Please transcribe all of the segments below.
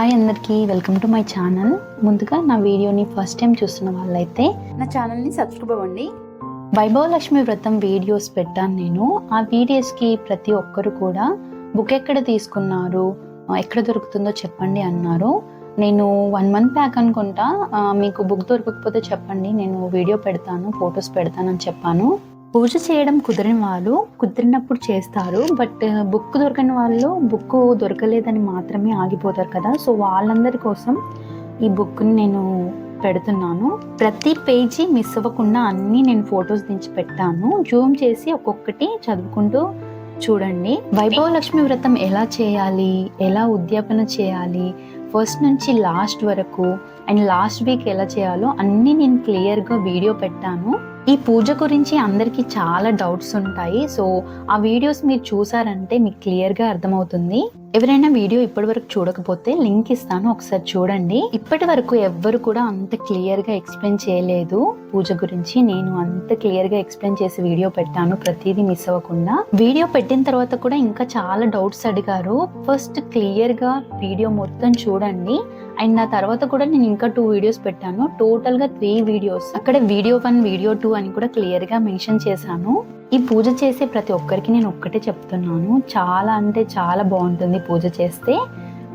అందరికీ welcome to my channel. ముందుగా నా వీడియోని ఫస్ట్ టైం చూస్తున్న వాళ్ళైతే నా ఛానల్ని సబ్స్క్రైబ్ అవ్వండి. వైభవలక్ష్మి వ్రతం వీడియోస్ పెట్టాను నేను. ఆ వీడియోస్కి ప్రతి ఒక్కరు కూడా బుక్ ఎక్కడ తీసుకున్నారు ఎక్కడ దొరుకుతుందో చెప్పండి అన్నారు. నేను వన్ మంత్ బ్యాక్ అనుకుంటా మీకు బుక్ దొరకకపోతే చెప్పండి నేను వీడియో పెడతాను ఫొటోస్ పెడతానని చెప్పాను. పూజ చేయడం కుదిరిన వాళ్ళు కుదిరినప్పుడు చేస్తారు బట్ బుక్ దొరకని వాళ్ళు బుక్ దొరకలేదని మాత్రమే ఆగిపోతారు కదా. సో వాళ్ళందరి కోసం ఈ బుక్ని నేను పెడుతున్నాను. ప్రతి పేజీ మిస్ అవ్వకుండా అన్నీ నేను ఫొటోస్ దించి పెట్టాను. జూమ్ చేసి ఒక్కొక్కటి చదువుకుంటూ చూడండి. వైభవలక్ష్మి వ్రతం ఎలా చేయాలి? ఎలా ఉద్యాపన చేయాలి? ఫస్ట్ నుంచి లాస్ట్ వరకు అండ్ లాస్ట్ వీక్ ఎలా చేయాలో అన్నీ నేను క్లియర్గా వీడియో పెట్టాను. ఈ పూజ గురించి అందరికీ చాలా డౌట్స్ ఉంటాయి. సో ఆ వీడియోస్ మీరు చూసారంటే మీకు క్లియర్గా అర్థమవుతుంది. ఎవరైనా వీడియో ఇప్పటి వరకు చూడకపోతే లింక్ ఇస్తాను ఒకసారి చూడండి. ఇప్పటి వరకు ఎవ్వరు కూడా అంత క్లియర్గా ఎక్స్ప్లెయిన్ చేయలేదు. పూజ గురించి నేను అంత క్లియర్గా ఎక్స్ప్లెయిన్ చేసి వీడియో పెట్టాను ప్రతిదీ మిస్ అవ్వకుండా. వీడియో పెట్టిన తర్వాత కూడా ఇంకా చాలా డౌట్స్ అడిగారు. ఫస్ట్ క్లియర్గా వీడియో మొత్తం చూడండి. అండ్ నా తర్వాత కూడా నేను ఇంకా టూ వీడియోస్ పెట్టాను. టోటల్గా త్రీ వీడియోస్ అక్కడ వీడియో వన్ వీడియో టూ అని కూడా క్లియర్గా మెన్షన్ చేశాను. ఈ పూజ చేసే ప్రతి ఒక్కరికి నేను ఒక్కటే చెప్తున్నాను. చాలా అంటే చాలా బాగుంటుంది పూజ చేస్తే.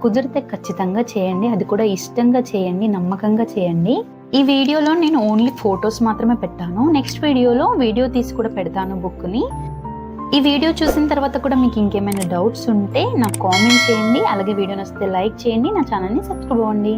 కుదిరితే ఖచ్చితంగా చేయండి. అది కూడా ఇష్టంగా చేయండి నమ్మకంగా చేయండి. ఈ వీడియోలో నేను ఓన్లీ ఫొటోస్ మాత్రమే పెట్టాను. నెక్స్ట్ వీడియోలో వీడియో తీసి కూడా పెడతాను బుక్ని ఈ వీడియో చూసిన తర్వాత కూడా మీకు ఇంకేమైనా డౌట్స్ ఉంటే నాకు కామెంట్ చేయండి. అలాగే వీడియో నచ్చితే లైక్ చేయండి. నా ఛానల్ని సబ్స్క్రైబ్ అవ్వండి.